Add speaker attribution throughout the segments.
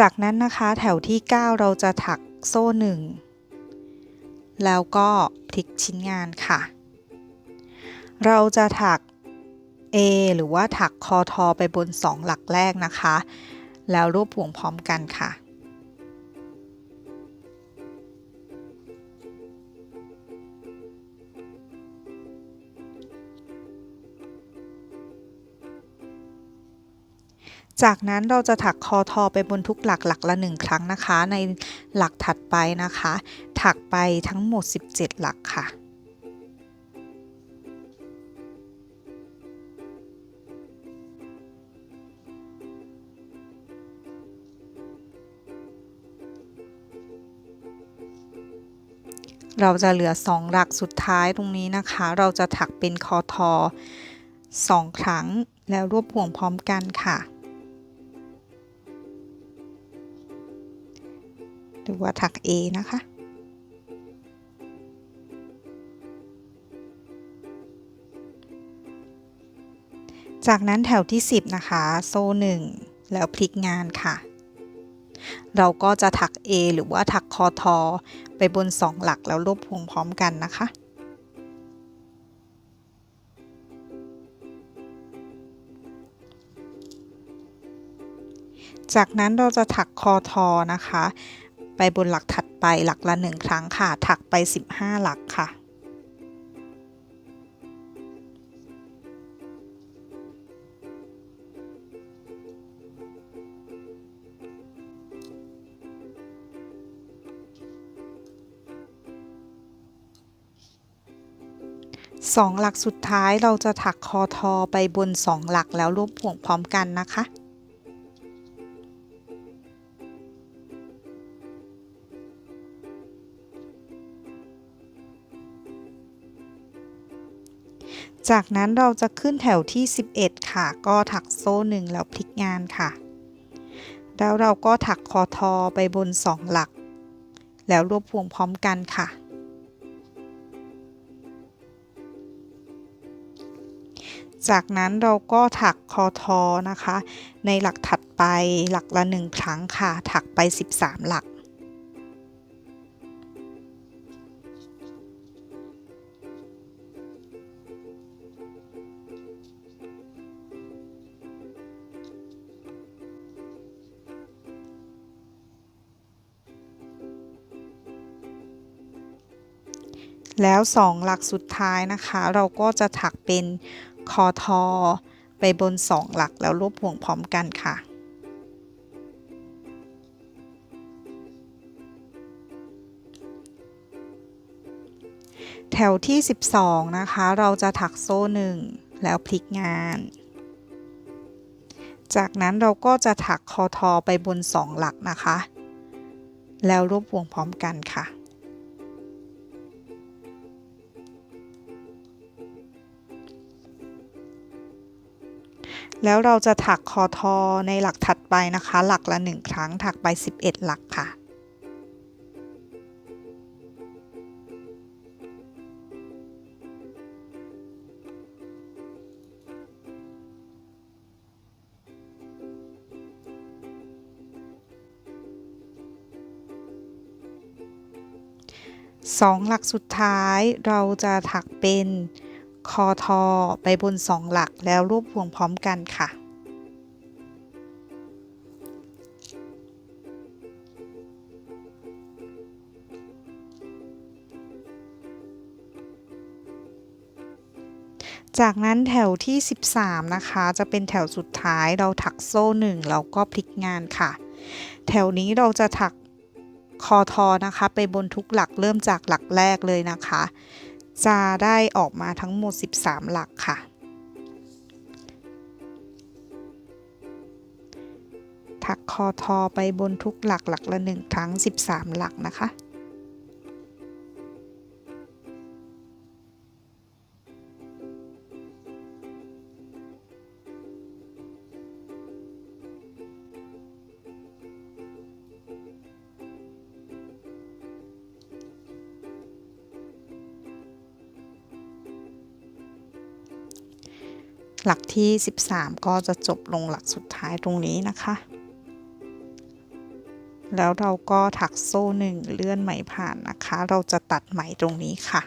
Speaker 1: จากนั้นนะคะแถวที่ 9 เราจะถักโซ่ 1 แล้วก็พลิกชิ้นงานค่ะ เราจะถัก A หรือว่าถักคอทอไปบน 2 หลักแรกนะคะ แล้วรวบห่วงพร้อมกันค่ะ จากนั้นเราจะถักคอทอไปบนทุกหลักหลักละหนึ่งครั้งนะคะ ในหลักถัดไปนะคะ ถักไปทั้งหมด 17 หลักค่ะเราจะเหลือ 2 หลักสุดท้ายตรงนี้นะคะ เราจะถักเป็นคอทอ2ครั้งแล้วรวบห่วงพร้อมกันค่ะ หรือว่าถัก A นะคะ จากนั้นแถวที่ 10 นะคะ โซ่ 1 แล้วพลิกงานค่ะ เราก็จะถัก A หรือว่าถักคอทอ ไปบน 2 หลักแล้วรวบห่วงพร้อมกันนะคะจากนั้นเราจะถักคอทอนะคะ ไปบนหลักถัดไปหลักละ 1 ครั้งค่ะ ถักไป 15 หลักค่ะสองหลักสุดท้ายเราจะถักคอทอไปบน 2 หลักแล้วรวบห่วงพร้อมกันนะคะ จากนั้นเราจะขึ้นแถวที่ 11 ค่ะ ก็ถักโซ่1แล้วพลิกงานค่ะ แล้วเราก็ถักคอทอไปบน 2 หลัก แล้วรวบห่วงพร้อมกันค่ะ จากนั้นเราก็ถักคอทอนะคะ ในหลักถัดไปหลักละ 1 ครั้งค่ะ ถักไป 13 หลัก แล้ว 2 หลักสุดท้ายนะคะ เราก็จะถักเป็นคอทอ ไปบน 2 หลักแล้วรวบห่วงพร้อมกันค่ะแถวที่ 12 นะคะ เราจะถักโซ่ 1 แล้วพลิกงาน จากนั้นเราก็จะถักคอทอไปบน 2 หลักนะคะ แล้วรวบห่วงพร้อมกันค่ะ แล้วเราจะถักคอทอในหลักถัดไปนะคะ หลักละ 1 ครั้งถักไป 11 หลักค่ะสองหลักสุดท้ายเราจะถักเป็น คอทอไปบน2หลักแล้วรวบห่วงพร้อมกันค่ะ จากนั้นแถวที่ 13 นะคะ จะเป็นแถวสุดท้ายเราถักโซ่1แล้วก็พลิกงานค่ะ แถวนี้เราจะถักคอทอนะคะ ไปบนทุกหลักเริ่มจากหลักแรกเลยนะคะ จะได้ออกมาทั้งหมด 13 หลักค่ะ ถักคอทอไปบนทุกหลักหลักละ1ครั้ง 13 หลักนะคะ หลักที่ 13 ก็จะจบลงหลักสุดท้ายตรงนี้นะคะ แล้วเราก็ถักโซ่หนึ่งเลื่อนไหมผ่านนะคะ เราจะตัดไหมตรงนี้ค่ะ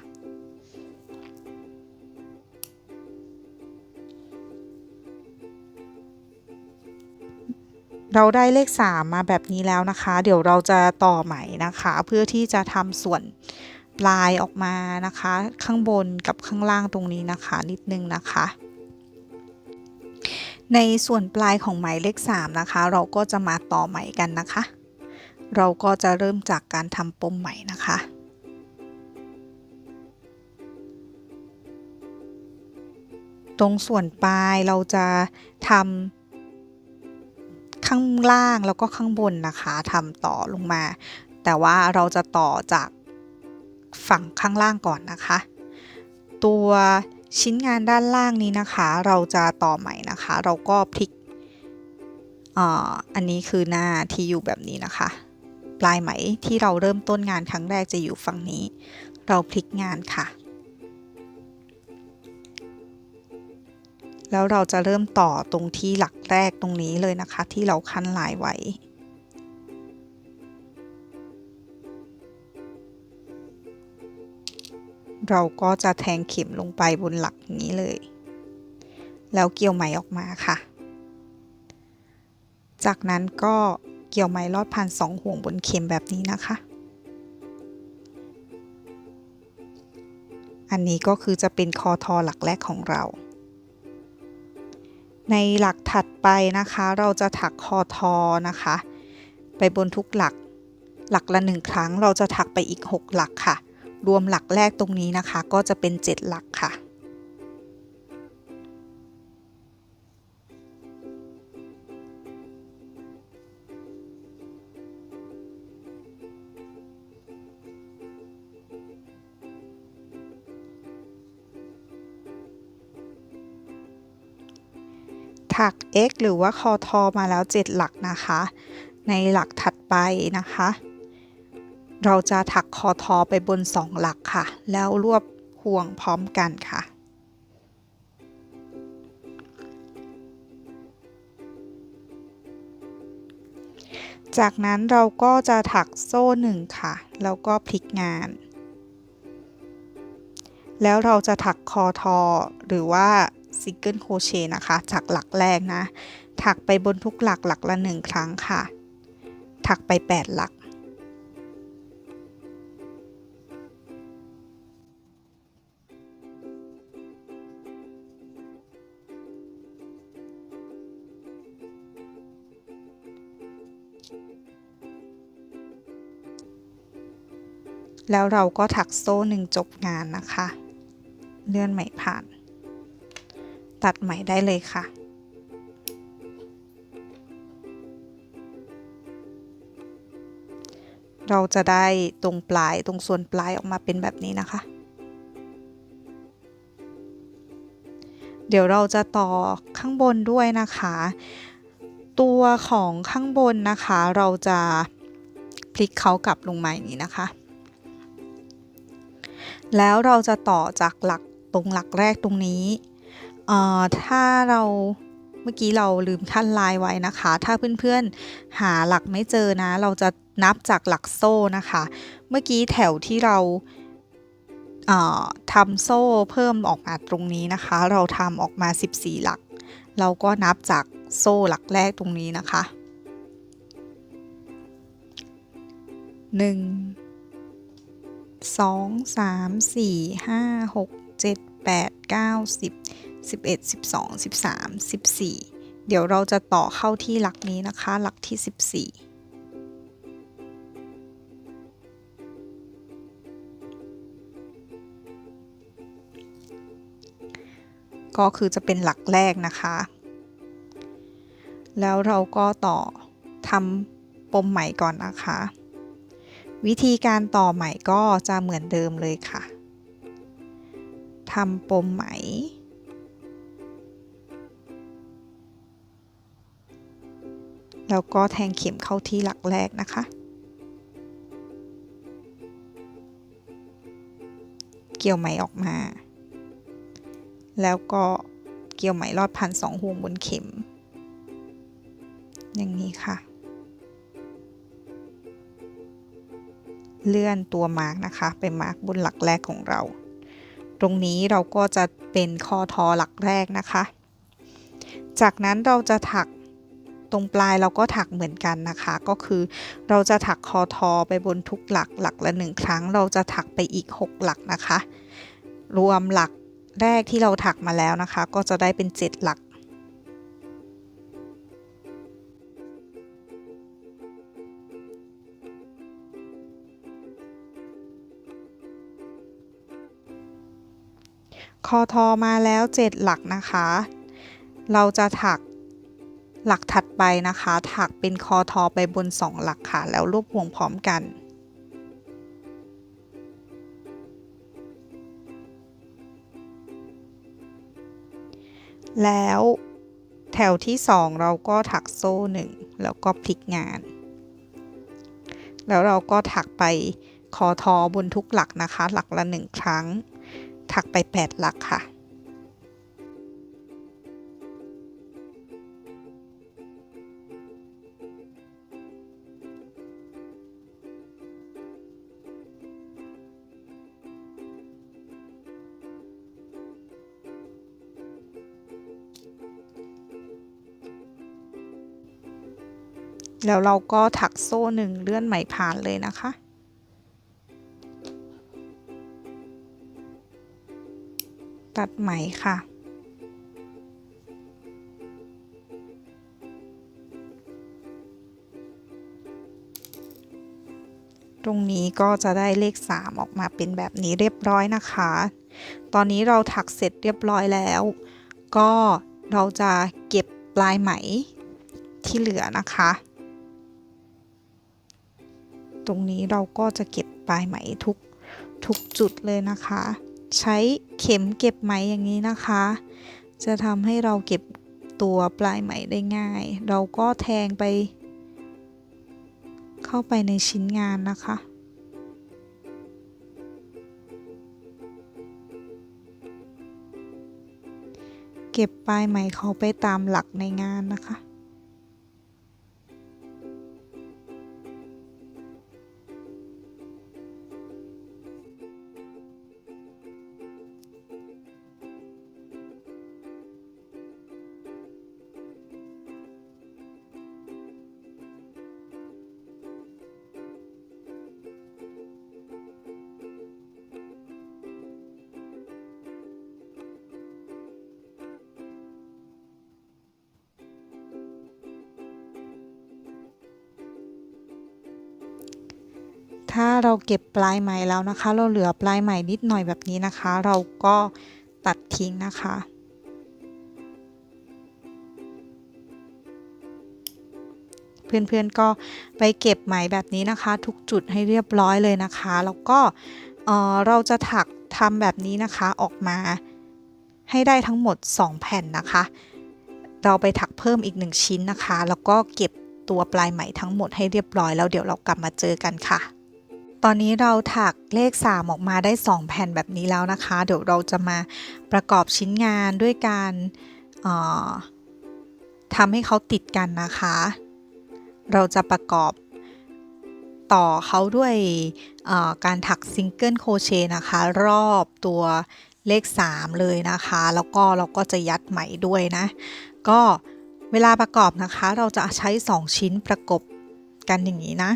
Speaker 1: เราได้เลข 3 มาแบบนี้แล้วนะคะ เดี๋ยวเราจะต่อไหมนะคะ เพื่อที่จะทำส่วนปลายออกมานะคะ ข้างบนกับข้างล่างตรงนี้นะคะ นิดนึงนะคะ ในส่วนปลายของหมายเลข3นะคะ เราก็จะมาต่อไหมกันนะคะ เราก็จะเริ่มจากการทำปมไหมนะคะ ตรงส่วนปลายเราจะทำข้างล่างแล้วก็ข้างบนนะคะทำต่อลงมา แต่ว่าเราจะต่อจากฝั่งข้างล่างก่อนนะคะ ตัว ชิ้นงานด้านล่างนี้นะคะ เราจะต่อใหม่นะคะ เราก็พลิกอันนี้คือหน้าที่อยู่แบบนี้นะคะ ปลายไหมที่เราเริ่มต้นงานครั้งแรกจะอยู่ฝั่งนี้ เราพลิกงานค่ะ แล้วเราจะเริ่มต่อตรงที่หลักแรกตรงนี้เลยนะคะ ที่เราคั้นลายไว้ เราก็จะแทงเข็มลงไปบนหลักนี้เลย แล้วเกี่ยวไหมออกมาค่ะ จากนั้นก็เกี่ยวไหมลอดผ่านสองห่วงบนเข็มแบบนี้นะคะ อันนี้ก็คือจะเป็นคอทอหลักแรกของเรา ในหลักถัดไปนะคะ เราจะถักคอทอนะคะ ไปบนทุกหลักหลักละหนึ่งครั้งเราจะถักไปอีก 6 หลักค่ะ รวมหลักแรกตรงนี้นะคะ ก็จะเป็น 7 หลักค่ะ ถัก x หรือว่าคอทอมาแล้ว 7 หลักนะคะ ในหลักถัดไปนะคะ เราจะถักคอทอไปบน2หลักค่ะ แล้วรวบห่วงพร้อมกันค่ะ จากนั้นเราก็จะถักโซ่หนึ่งค่ะ แล้วก็พลิกงาน แล้วเราจะถักคอทอหรือว่าซิงเกิลโคเชนะคะ จากหลักแรกนะ ถักไปบนทุกหลักหลักละหนึ่งครั้งค่ะ ถักไป 8 หลัก แล้วเราก็ถักโซ่หนึ่งจบงานนะคะ เลื่อนไหมผ่าน ตัดไหมได้เลยค่ะ เราจะได้ตรงปลายตรงส่วนปลายออกมาเป็นแบบนี้นะคะ เดี๋ยวเราจะต่อข้างบนด้วยนะคะ ตัวของข้างบนนะคะ เราจะพลิกเขากลับลงมาอย่างนี้นะคะ แล้วเราจะต่อจากหลักตรงหลักแรกตรงนี้ ถ้าเราเมื่อกี้เราลืมขั้นลายไว้นะคะ ถ้าเพื่อนๆหาหลักไม่เจอนะ เราจะนับจากหลักโซ่นะคะ เมื่อกี้แถวที่เราทำโซ่เพิ่มออกมาตรงนี้นะคะ เราทำออกมา 14 หลัก เราก็นับจากโซ่หลักแรกตรงนี้นะคะ 1 2 3 4 5 6 7 8 9 10 11 12 13 14เดี๋ยวเราจะต่อเข้าที่หลักนี้นะคะ หลักที่14ก็คือจะเป็นหลักแรกนะคะ แล้วเราก็ต่อทำปมไหม่ก่อนนะคะ วิธีการต่อไหม่ก็จะเหมือนเดิมเลยค่ะทำปมไหม แล้วก็แทงเข็มเข้าที่หลักแรกนะคะ เกี่ยวไหมออกมา แล้วก็เกี่ยวไหมรอดพันสองห่วงบนเข็ม อย่างนี้ค่ะ เลื่อนตัวมาร์กนะคะไปมาร์กบนหลักแรกของเรา ตรงนี้เราก็จะเป็นคอทอหลักแรกนะคะ จากนั้นเราจะถักตรงปลายเราก็ถักเหมือนกันนะคะ ก็คือเราจะถักคอทอไปบนทุกหลักหลักละหนึ่งครั้ง เราจะถักไปอีก 6 หลักนะคะ รวมหลักแรกที่เราถักมาแล้วนะคะ ก็จะได้เป็น 7 หลัก คอทอมาแล้ว 7 หลักนะคะ เราจะถักหลักถัดไปนะคะ ถักเป็นคอทอไปบน 2 หลักค่ะ แล้วรวบห่วงพร้อมกันแล้วแถวที่ 2 เราก็ถักโซ่ 1 แล้วก็พลิกงาน แล้วเราก็ถักไปคอทอบนทุกหลักนะคะ หลักละ 1 ครั้ง ถักไป 8 หลักค่ะ แล้วเราก็ถักโซ่หนึ่งเลื่อนไหมผ่านเลยนะคะ ตัดไหมค่ะ ตรงนี้ก็จะได้เลข 3 ออกมาเป็นแบบนี้เรียบร้อยนะคะ ตอนนี้เราถักเสร็จเรียบร้อยแล้ว ก็เราจะเก็บปลายไหมที่เหลือนะคะ ตรงนี้เราก็จะเก็บปลายไหมทุกทุกจุดเลยนะคะ ใช้เข็มเก็บไหมอย่างนี้นะคะ จะทำให้เราเก็บตัวปลายไหมได้ง่าย เราก็แทงไป เข้าไปในชิ้นงานนะคะ เก็บปลายไหมเขาไปตามหลักในงานนะคะ เราเก็บปลายไหมแล้วนะคะ เราเหลือปลายไหมนิดหน่อยแบบนี้นะคะ เราก็ตัดทิ้งนะคะเพื่อนๆก็ไปเก็บไหมแบบนี้นะคะ ทุกจุดให้เรียบร้อยเลยนะคะ แล้วก็เเราจะถักทำแบบนี้นะคะออกมาให้ได้ทั้งหมด 2 แผ่นนะคะ เราไปถักเพิ่มอีก 1 ชิ้นนะคะ แล้วก็เก็บตัวปลายไหมทั้งหมดให้เรียบร้อยแล้วเดี๋ยวเรากลับมาเจอกันค่ะ อนนี้เราถักเลข 3 ออกมาได้ 2 แผ่นแบบนี้แล้วนะคะ เดี๋ยวเราจะมาประกอบชิ้นงานด้วยการทำให้เขาติดกันนะคะ เราจะประกอบต่อเขาด้วยการถักซิงเกิลโคเชนะคะ รอบตัวเลข 3 เลยนะคะ แล้วก็เราก็จะยัดไหมด้วยนะ ก็เวลาประกอบนะคะ เราจะใช้ 2 ชิ้นประกบกันอย่างนี้นะ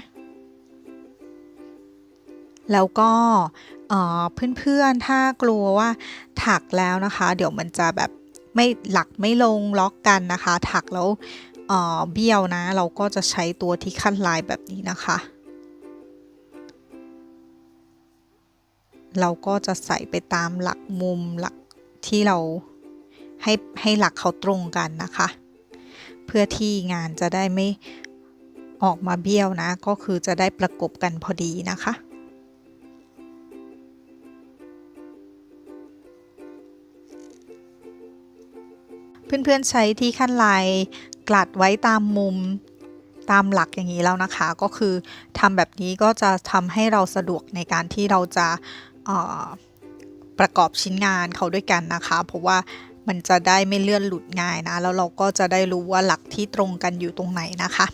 Speaker 1: แล้วก็เพื่อนๆ ถ้ากลัวว่าถักแล้วนะคะ เดี๋ยวมันจะแบบไม่หลักไม่ลงล็อกกันนะคะ ถักแล้วเบี้ยวนะ เราก็จะใช้ตัวที่ขั้นลายแบบนี้นะคะ เราก็จะใส่ไปตามหลักมุมหลักที่เราให้ให้หลักเขาตรงกันนะคะ เพื่อที่งานจะได้ไม่ออกมาเบี้ยวนะ ก็คือจะได้ประกบกันพอดีนะคะ เพื่อนๆใช้ที่ขั้นลายกลัดไว้ตามมุมตามหลักอย่างนี้แล้วนะคะ ก็คือทำแบบนี้ก็จะทำให้เราสะดวกในการที่เราจะประกอบชิ้นงานเขาด้วยกันนะคะ เพราะว่ามันจะได้ไม่เลื่อนหลุดง่ายนะ แล้วเราก็จะได้รู้ว่าหลักที่ตรงกันอยู่ตรงไหนนะคะ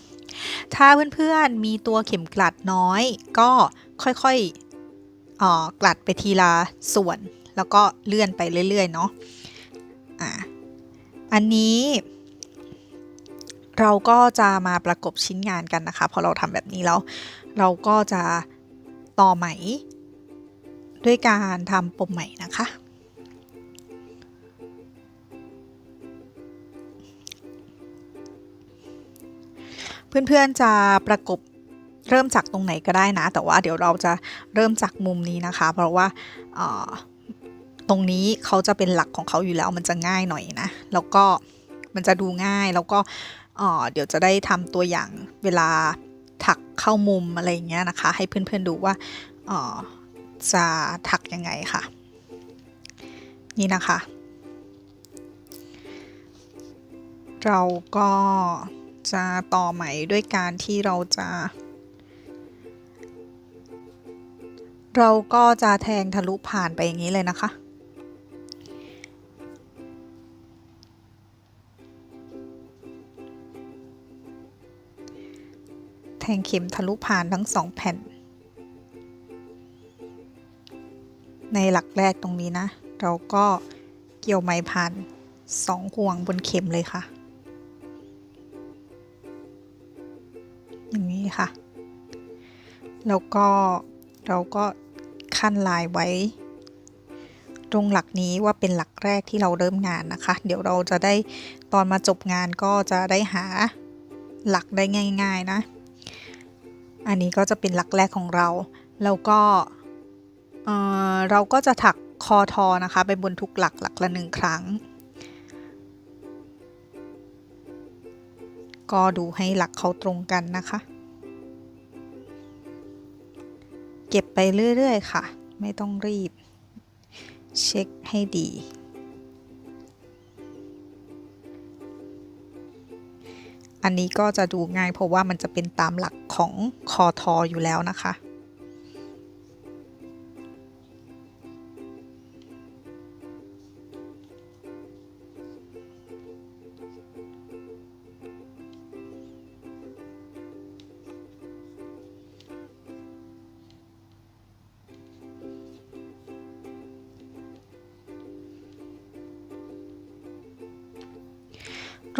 Speaker 1: ถ้าเพื่อนๆมีตัวเข็มกลัดน้อย ก็ค่อยๆกลัดไปทีละส่วน แล้วก็เลื่อนไปเรื่อยๆเนาะอ่า อันนี้เราก็จะมาประกบชิ้นงานกันนะคะ พอเราทำแบบนี้แล้ว เราก็จะต่อไหม ด้วยการทำปมไหมนะคะ เพื่อนๆจะประกบเริ่มจากตรงไหนก็ได้นะ แต่ว่าเดี๋ยวเราจะเริ่มจากมุมนี้นะคะ เพราะว่า ตรงนี้เขาจะเป็นหลักของเขาอยู่แล้วมันจะง่ายหน่อยนะ แล้วก็มันจะดูง่ายแล้วก็เดี๋ยวจะได้ทำตัวอย่างเวลาถักเข้ามุมอะไรอย่างเงี้ยนะคะ ให้เพื่อนๆดูว่าจะถักยังไงค่ะ นี่นะคะ เราก็จะต่อไหมด้วยการที่เราจะ เราก็จะแทงทะลุผ่านไปอย่างนี้เลยนะคะ งเข็มทะลุผ่านทั้งสองแผ่น ในหลักแรกตรงนี้นะ เราก็เกี่ยวไหมผ่านสองห่วงบนเข็มเลยค่ะ อย่างนี้ค่ะ แล้วก็เราก็ขั้นลายไว้ ตรงหลักนี้ว่าเป็นหลักแรกที่เราเริ่มงานนะคะ เดี๋ยวเราจะได้ตอนมาจบงานก็จะได้หาหลักได้ง่าย ๆ นะ อันนี้ก็จะเป็นหลักแรกของเรา แล้วก็เเราก็จะถักคอทอนะคะไปบนทุกหลักหลักละหนึ่งครั้ง ก็ดูให้หลักเขาตรงกันนะคะ เก็บไปเรื่อย ๆ ค่ะ ไม่ต้องรีบ เช็คให้ดี อันนี้ก็จะดูง่ายเพราะว่ามันจะเป็นตามหลักของคอทออยู่แล้วนะคะ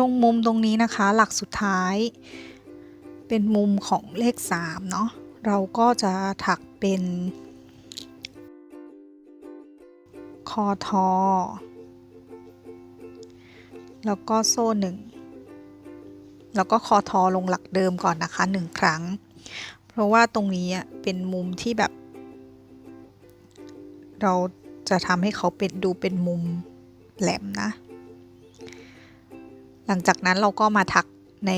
Speaker 1: รงมุมตรงนี้นะคะ หลักสุดท้าย เป็นมุมของเลข 3 เนาะเราก็จะถักเป็นคอทอ แล้วก็โซ่หนึ่งแล้วก็คอทอลงหลักเดิมก่อนนะคะหนึ่งครั้ง เพราะว่าตรงนี้เป็นมุมที่แบบ เราจะทำให้เขาเป็นดูเป็นมุมแหลมนะ หลังจากนั้นเราก็มาถักใน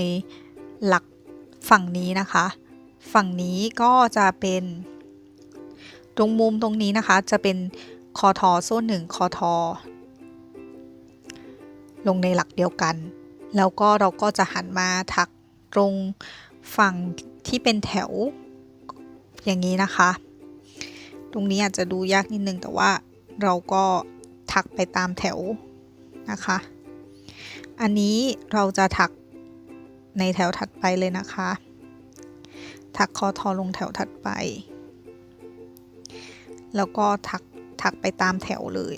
Speaker 1: หลักฝั่งนี้นะคะ ฝั่งนี้ก็จะเป็นตรงมุมตรงนี้นะคะ จะเป็นคอทอโซ่หนึ่งคอทอ ลงในหลักเดียวกัน แล้วก็เราก็จะหันมาถักตรงฝั่งที่เป็นแถวอย่างนี้นะคะ ตรงนี้อาจจะดูยากนิดนึงแต่ว่าเราก็ถักไปตามแถวนะคะ อันนี้เราจะถักในแถวถัดไปเลยนะคะ ถักคอทอลงแถวถัดไป แล้วก็ถักถักไปตามแถวเลย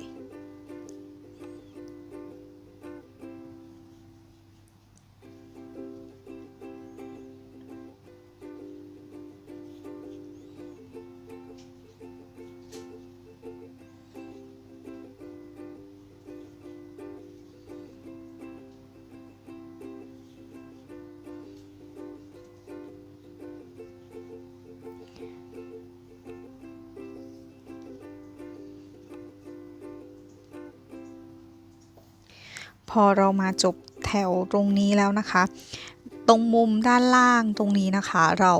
Speaker 1: พอเรามาจบแถวตรงนี้แล้วนะคะ ตรงมุมด้านล่างตรงนี้นะคะ เรา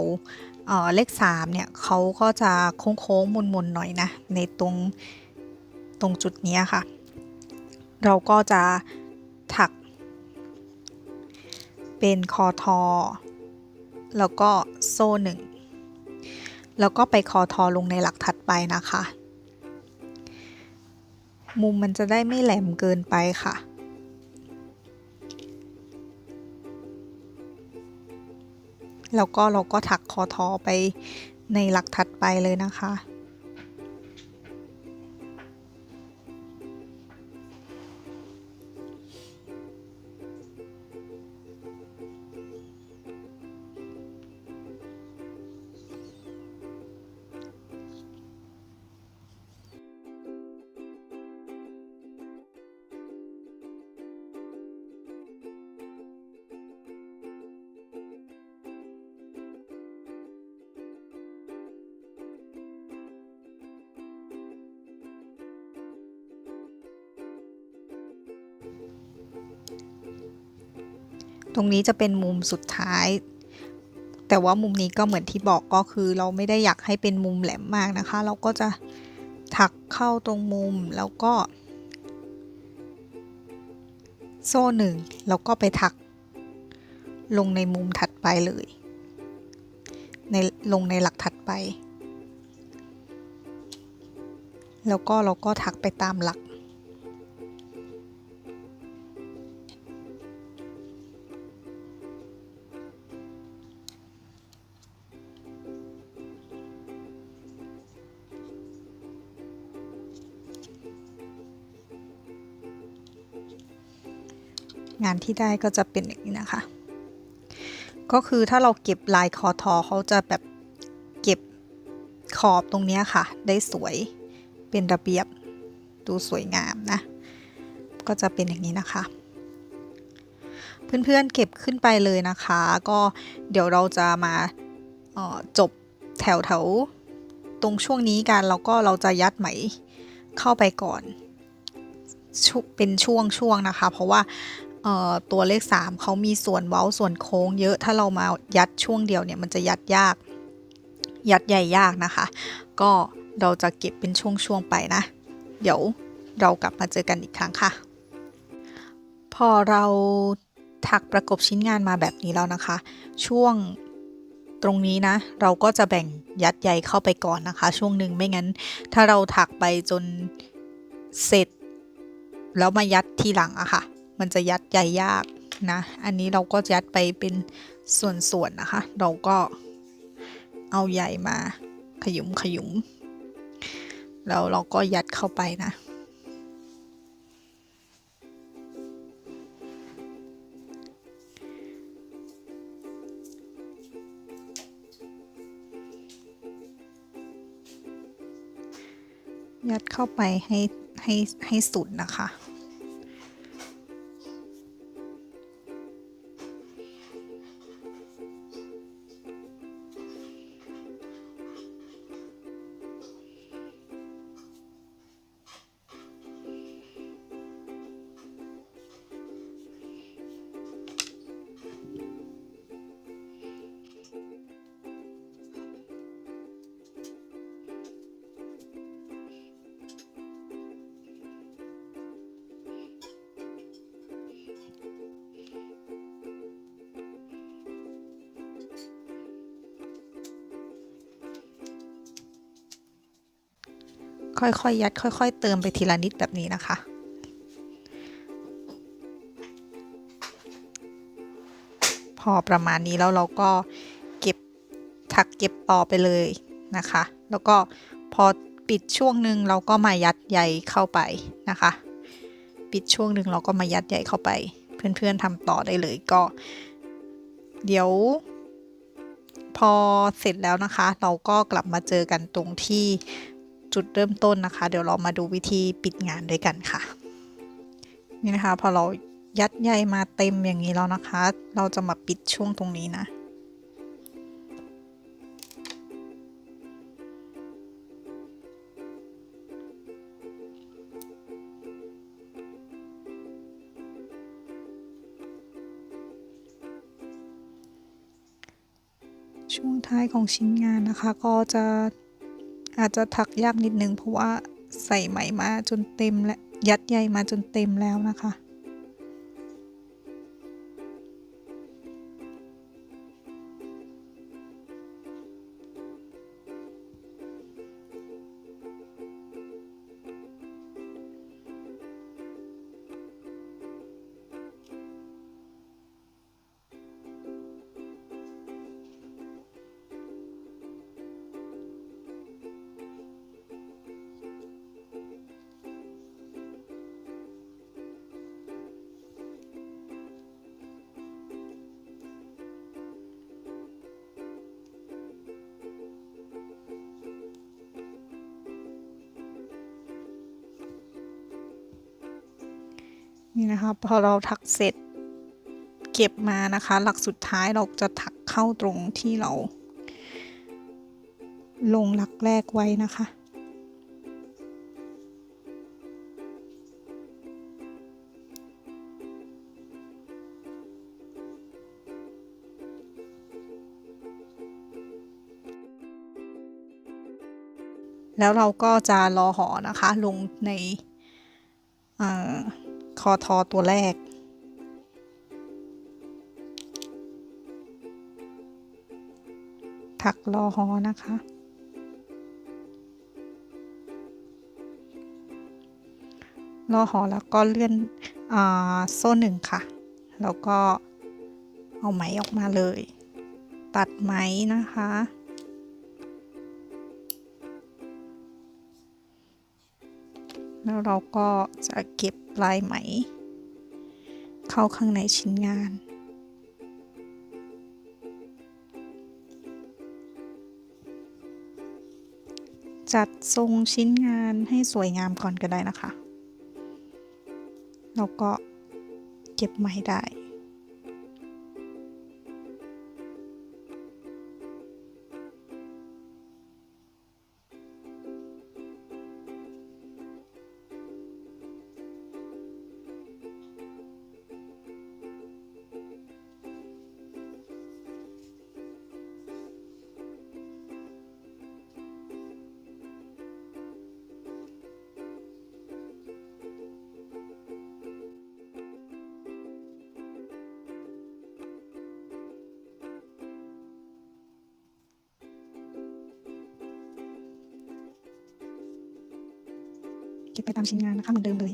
Speaker 1: เเลข3เนี่ยเขาก็จะโค้งๆมนๆหน่อยนะ ในตรงตรงจุดนี้ค่ะ เราก็จะถัก เป็นคอทอ แล้วก็โซ่หนึ่งแล้วก็ไปคอทอลงในหลักถัดไปนะคะ มุมมันจะได้ไม่แหลมเกินไปค่ะ แล้วก็เราก็ถักคอทอไปในหลักถัดไปเลยนะคะ รงนี้จะเป็นมุมสุดท้าย แต่ว่ามุมนี้ก็เหมือนที่บอกก็คือ เราไม่ได้อยากให้เป็นมุมแหลมมากนะคะ เราก็จะถักเข้าตรงมุมแล้วก็ โซ่หนึ่งแล้วก็ไปถัก ลงในมุมถัดไปเลย ในลงในหลักถัดไป แล้วก็เราก็ถักไปตามหลัก งานที่ได้ก็จะเป็นอย่างนี้นะคะ ก็คือถ้าเราเก็บลายคอทอเขาจะแบบเก็บขอบตรงนี้ค่ะ ได้สวยเป็นระเบียบดูสวยงามนะ ก็จะเป็นอย่างนี้นะคะ เพื่อนๆเก็บขึ้นไปเลยนะคะ ก็เดี๋ยวเราจะมาจบแถวแถวๆตรงช่วงนี้กันแล้วก็เราจะยัดไหมเข้าไปก่อนเป็นช่วงๆนะคะ เพราะว่า ตัวเลข 3เขามีส่วนเว้าส่วนโค้งเยอะถ้าเรามายัดช่วงเดียวเนี่ยมันจะยัดยาก ยัดใหญ่ยากนะคะ ก็เราจะเก็บเป็นช่วงๆไปนะ เดี๋ยวเรากลับมาเจอกันอีกครั้งค่ะ พอเราถักประกบชิ้นงานมาแบบนี้แล้วนะคะ ช่วงตรงนี้นะ เราก็จะแบ่งยัดใยเข้าไปก่อนนะคะ ช่วงหนึ่งไม่งั้น ถ้าเราถักไปจนเสร็จ แล้วมายัดทีหลังอะค่ะ มันจะยัดใยยากนะ อันนี้เราก็ยัดไปเป็นส่วนๆนะคะ เราก็เอาใยมาขยุมขยุมแล้วเราก็ยัดเข้าไปนะยัดเข้าไปให้ให้ให้สุดนะคะ ค่อยๆยัด ค่อย ๆ เติมไปทีละนิดแบบนี้นะคะ พอประมาณนี้แล้วเราก็เก็บถักเก็บต่อไปเลยนะคะ แล้วก็พอปิดช่วงหนึ่งเราก็มายัดใยเข้าไปนะคะ ปิดช่วงหนึ่งเราก็มายัดใยเข้าไป เพื่อนๆทำต่อได้เลยก็ เดี๋ยวพอเสร็จแล้วนะคะ เราก็กลับมาเจอกันตรงที่ จุดเริ่มต้นนะคะ เดี๋ยวเรามาดูวิธีปิดงานด้วยกันค่ะ นี่นะคะพอเรายัดใยมาเต็มอย่างนี้แล้วนะคะ เราจะมาปิดช่วงตรงนี้นะช่วงท้ายของชิ้นงานนะคะ ก็จะ อาจจะถักยากนิดนึงเพราะว่าใส่ไหมมาจนเต็มและยัดใยมาจนเต็มแล้วนะคะ นี่นะคะ พอเราถักเสร็จ เก็บมานะคะ หลักสุดท้ายเราจะถักเข้าตรงที่เรา ลงหลักแรกไว้นะคะแล้วเราก็จะรอหอนะคะ ลงในเออ คอทอตัวแรก ถักรอหอนะคะ รอหอแล้วก็เลื่อนอาโซ่หนึ่งค่ะ แล้วก็เอาไหมออกมาเลย ตัดไหมนะคะ แล้วเราก็จะเก็บปลายไหม เข้าข้างในชิ้นงาน จัดทรงชิ้นงานให้สวยงามก่อนก็ได้นะคะ แล้วก็เก็บไหมได้ เก็บไปตามชิ้นงานนะคะเหมือนเดิมเลย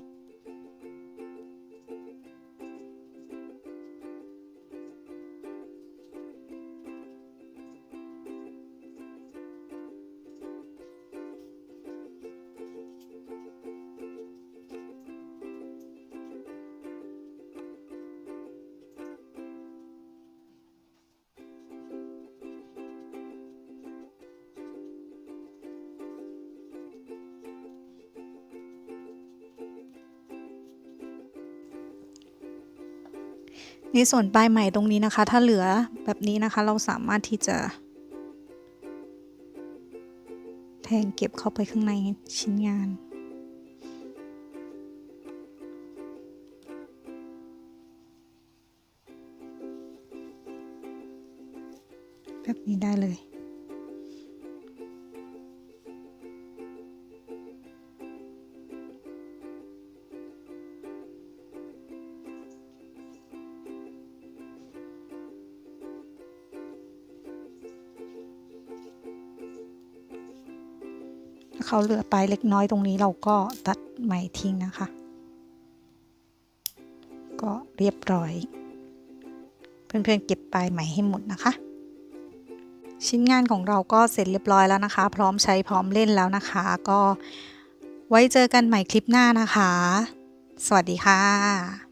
Speaker 1: นส่วนปลายใหม่ตรงนี้นะคะ ถ้าเหลือแบบนี้นะคะ เราสามารถที่จะ แทงเก็บเข้าไปข้างในชิ้นงานแบบนี้ได้เลย เขาเหลือไปเล็กน้อยตรงนี้เราก็ตัดไหมทิ้งนะคะ ก็เรียบร้อย เพื่อนๆเก็บปลายไหมให้หมดนะคะ ชิ้นงานของเราก็เสร็จเรียบร้อยแล้วนะคะ พร้อมใช้พร้อมเล่นแล้วนะคะ ก็ไว้เจอกันใหม่คลิปหน้านะคะ สวัสดีค่ะ